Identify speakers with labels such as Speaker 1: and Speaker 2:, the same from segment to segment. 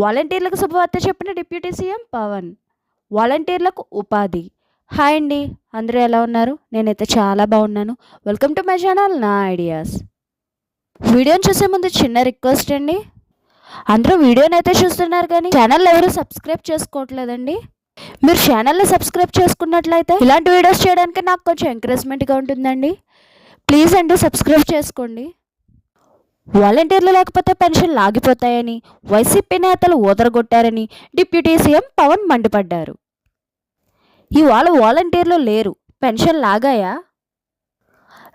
Speaker 1: వాలంటీర్లకు శుభవార్త చెప్పిన డిప్యూటీ సీఎం పవన్. వాలంటీర్లకు ఉపాధి. హాయ్ అండి అందరూ ఎలా ఉన్నారు? నేనైతే చాలా బాగున్నాను. వెల్కమ్ టు మై ఛానల్ నా ఐడియాస్. వీడియోని చూసే ముందు చిన్న రిక్వెస్ట్ అండి. అందరూ వీడియోని అయితే చూస్తున్నారు కానీ ఛానల్ ఎవరు సబ్స్క్రైబ్ చేసుకోవట్లేదండి. మీరు ఛానల్ని సబ్స్క్రైబ్ చేసుకున్నట్లయితే ఇలాంటి వీడియోస్ చేయడానికి నాకు కొంచెం ఎంకరేజ్మెంట్గా ఉంటుందండి. ప్లీజ్ అండి సబ్స్క్రైబ్ చేసుకోండి. వాలంటీర్లు లేకపోతే పెన్షన్ లాగిపోతాయని వైసీపీ నేతలు ఊదరగొట్టారని డిప్యూటీ సీఎం పవన్ మండిపడ్డారు. ఇవాళ వాలంటీర్లు లేరు. పెన్షన్ లాగాయా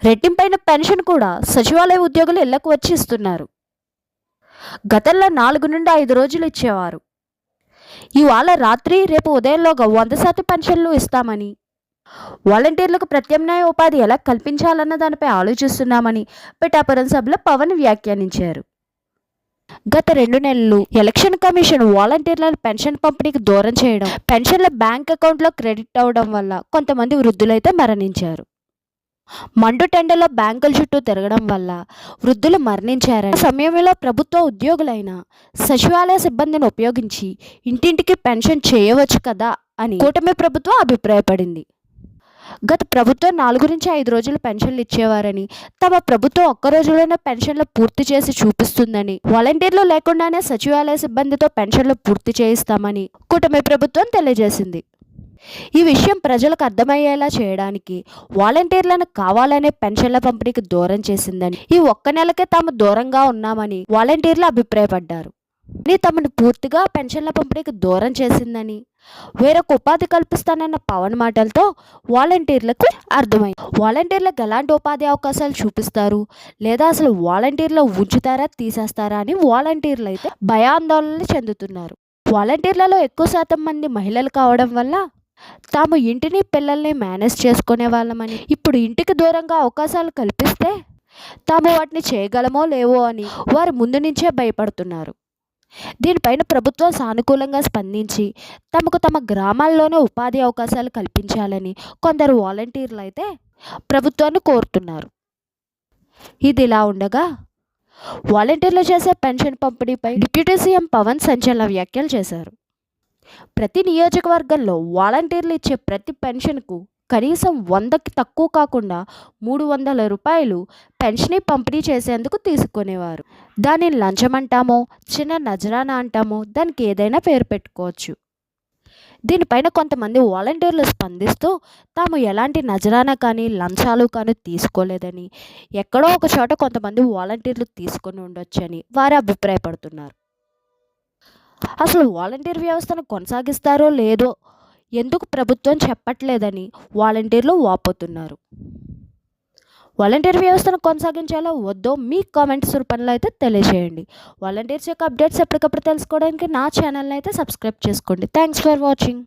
Speaker 1: రెట్టింపైన పెన్షన్ కూడా సచివాలయ ఉద్యోగులు ఇళ్ళకు వచ్చి ఇస్తున్నారు. గతంలో నాలుగు నుండి ఐదు రోజులు ఇచ్చేవారు. ఇవాళ రాత్రి రేపు ఉదయంలోగా వంద శాతం పెన్షన్లు ఇస్తామని వాలంటీర్లకు ప్రత్యామ్నాయ ఉపాధి ఎలా కల్పించాలన్న దానిపై ఆలోచిస్తున్నామని పిఠాపురం సభలో పవన్ వ్యాఖ్యానించారు. గత రెండు నెలలు ఎలక్షన్ కమిషన్ వాలంటీర్లను పెన్షన్ పంపిణీకి దూరం చేయడం పెన్షన్ల బ్యాంక్ అకౌంట్లో క్రెడిట్ అవడం వల్ల కొంతమంది వృద్ధులైతే మరణించారు. మండు టెండలో బ్యాంకుల చుట్టూ తిరగడం వల్ల వృద్ధులు మరణించారని సమయంలో ప్రభుత్వ ఉద్యోగులైన సచివాలయ సిబ్బందిని ఉపయోగించి ఇంటింటికి పెన్షన్ చేయవచ్చు కదా అని కూటమి ప్రభుత్వం అభిప్రాయపడింది. గత ప్రభుత్వం నాలుగు నుంచి ఐదు రోజులు పెన్షన్లు ఇచ్చేవారని తమ ప్రభుత్వం ఒక్క రోజులోనే పెన్షన్లు పూర్తి చేసి చూపిస్తుందని వాలంటీర్లు లేకుండానే సచివాలయ సిబ్బందితో పెన్షన్లు పూర్తి చేయిస్తామని కూటమి ప్రభుత్వం తెలియజేసింది. ఈ విషయం ప్రజలకు అర్థమయ్యేలా చేయడానికి వాలంటీర్లను కావాలనే పెన్షన్ల పంపిణీకి దూరం చేసిందని ఈ ఒక్క నెలకే తాము దూరంగా ఉన్నామని వాలంటీర్లు అభిప్రాయపడ్డారు. కానీ తమను పూర్తిగా పెన్షన్ల పంపిణీకి దూరం చేసిందని. వేరొక ఉపాధి కల్పిస్తానన్న పవన్ మాటలతో వాలంటీర్లకు అర్థమైంది. వాలంటీర్లకు ఎలాంటి ఉపాధి అవకాశాలు చూపిస్తారు? లేదా అసలు వాలంటీర్లు ఉంచుతారా తీసేస్తారా అని వాలంటీర్లు అయితే భయాందోళనలు చెందుతున్నారు. వాలంటీర్లలో ఎక్కువ శాతం మంది మహిళలు కావడం వల్ల తాము ఇంటిని పిల్లల్ని మేనేజ్ చేసుకునే వాళ్ళమని. ఇప్పుడు ఇంటికి దూరంగా అవకాశాలు కల్పిస్తే తాము వాటిని చేయగలమో లేవో అని వారు ముందు నుంచే భయపడుతున్నారు. దీనిపైన ప్రభుత్వం సానుకూలంగా స్పందించి తమకు తమ గ్రామాల్లోనే ఉపాధి అవకాశాలు కల్పించాలని కొందరు వాలంటీర్లు అయితే ప్రభుత్వాన్ని కోరుతున్నారు. ఇది ఇలా ఉండగా వాలంటీర్లు చేసే పెన్షన్ పంపిణీపై డిప్యూటీ సీఎం పవన్ సంచలన వ్యాఖ్యలు చేశారు. ప్రతి నియోజకవర్గంలో వాలంటీర్లు ఇచ్చే ప్రతి పెన్షన్కు కనీసం వందకి తక్కువ కాకుండా మూడు వందల రూపాయలు పెన్షన్ పంపిణీ చేసేందుకు తీసుకునేవారు. దానిని లంచం అంటామో చిన్న నజరానా అంటామో దానికి ఏదైనా పేరు పెట్టుకోవచ్చు. దీనిపైన కొంతమంది వాలంటీర్లు స్పందిస్తూ తాము ఎలాంటి నజరానా కానీ లంచాలు కానీ తీసుకోలేదని ఎక్కడో ఒక చోట కొంతమంది వాలంటీర్లు తీసుకొని ఉండొచ్చని వారు అభిప్రాయపడుతున్నారు. అసలు వాలంటీర్ వ్యవస్థను కొనసాగిస్తారో లేదో ఎందుకు ప్రభుత్వం చెప్పట్లేదని వాలంటీర్లు వాపోతున్నారు. వాలంటీర్ వ్యవస్థను కొనసాగించాలో వద్దో మీ కామెంట్స్ రూపంలో అయితే తెలియజేయండి. వాలంటీర్స్ యొక్క అప్డేట్స్ ఎప్పటికప్పుడు తెలుసుకోవడానికి నా ఛానల్ని అయితే సబ్స్క్రైబ్ చేసుకోండి. Thanks for watching